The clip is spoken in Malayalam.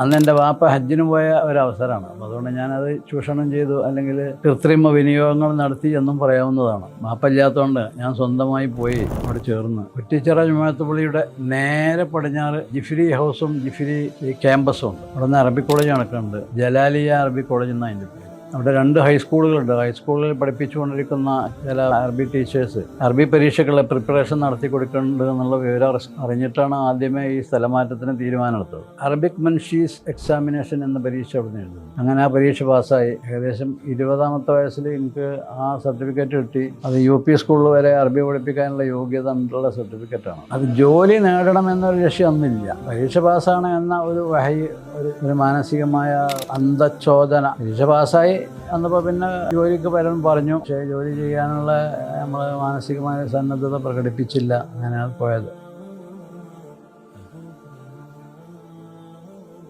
അന്ന് എന്റെ വാപ്പ ഹജ്ജിന് പോയ ഒരവസരമാണ്. അപ്പം അതുകൊണ്ട് ഞാനത് ചൂഷണം ചെയ്തു. അല്ലെങ്കിൽ കൃത്രിമ വിനിയോഗങ്ങൾ നടത്തി എന്നും പറയാവുന്നതാണ്. വാപ്പ ഇല്ലാത്തതുകൊണ്ട് ഞാൻ സ്വന്തമായി പോയി അവിടെ ചേർന്ന്. കുറ്റിച്ചിറ ജുമാത്തുപള്ളിയുടെ നേരെ പടിഞ്ഞാറ് ജിഫിരി ഹൗസും ജിഫിരി ക്യാമ്പസും ഉണ്ട്. അവിടെ നിന്ന് അറബി കോളേജ് നടക്കുന്നുണ്ട്. ജലാലിയ അറബി കോളേജ് എന്നാണ് അതിന്റെ പേര്. അവിടെ രണ്ട് ഹൈസ്കൂളുകളുണ്ട് ഹൈസ്കൂളിൽ പഠിപ്പിച്ചുകൊണ്ടിരിക്കുന്ന ചില അറബി ടീച്ചേഴ്സ് അറബി പരീക്ഷകളെ പ്രിപ്പറേഷൻ നടത്തി കൊടുക്കുന്നുണ്ട് എന്നുള്ള വിവരം അറിഞ്ഞിട്ടാണ് ആദ്യമേ ഈ സ്ഥലമാറ്റത്തിന് തീരുമാനമെടുത്തത്. അറബിക് മൻഷീസ് എക്സാമിനേഷൻ എന്ന പരീക്ഷ അവിടെ നിന്ന് അങ്ങനെ ആ പരീക്ഷ പാസ്സായി. ഏകദേശം ഇരുപതാമത്തെ വയസ്സിൽ എനിക്ക് ആ സർട്ടിഫിക്കറ്റ് കിട്ടി. അത് യു പി സ്കൂളിൽ വരെ അറബി പഠിപ്പിക്കാനുള്ള യോഗ്യത ഉള്ള സർട്ടിഫിക്കറ്റാണ് അത് ജോലി നേടണമെന്നൊരു ലക്ഷ്യം അന്നില്ല. പരീക്ഷ പാസ്സാണ് എന്ന ഒരു വഹി ഒരു മാനസികമായ അന്ധചോദന. പരീക്ഷ പാസ്സായി. അന്നപ്പോൾ പിന്നെ ജോലിക്ക് പലരും പറഞ്ഞു പക്ഷേ ജോലി ചെയ്യാനുള്ള നമ്മൾ മാനസികമായ സന്നദ്ധത പ്രകടിപ്പിച്ചില്ല. അങ്ങനെയാണ് പോയത്.